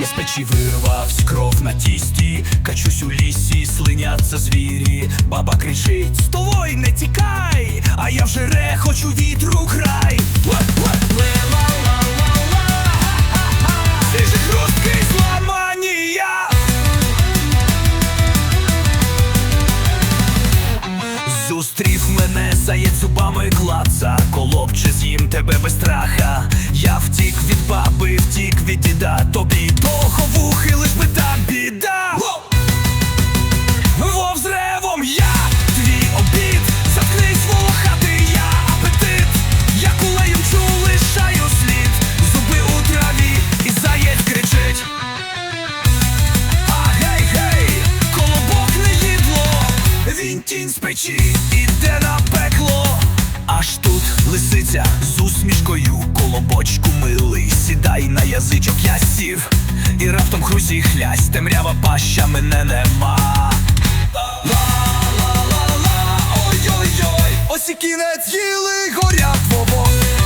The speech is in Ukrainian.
Я з печі вирвавсь, кров на тісті, качусь у лісі, слиняться звірі, баба кричить: Столой, не тікай! А я вже ре, хочу вітру край. Зустрів мене заєць зубами клаца. Колобче з'їм тебе без страха. Я втік від баби, діда Тобі того лиш би та біда. Вов з я, твій обід. Заткнись волохатий я. Апетит Я кулею чу лишаю слід. Зуби у траві і заєць кричить. А гей, гей, колобок не їдло, він тінь з печі іде на пекло. Аж тут лисиця з усмішкою, колобочку милий, сідай на язичок, я сів, і раптом хрусі хлясь, темрява паща мене нема. Ла-ла-ла-ла, ой-ой-ой, ось і кінець гілий горять вовой.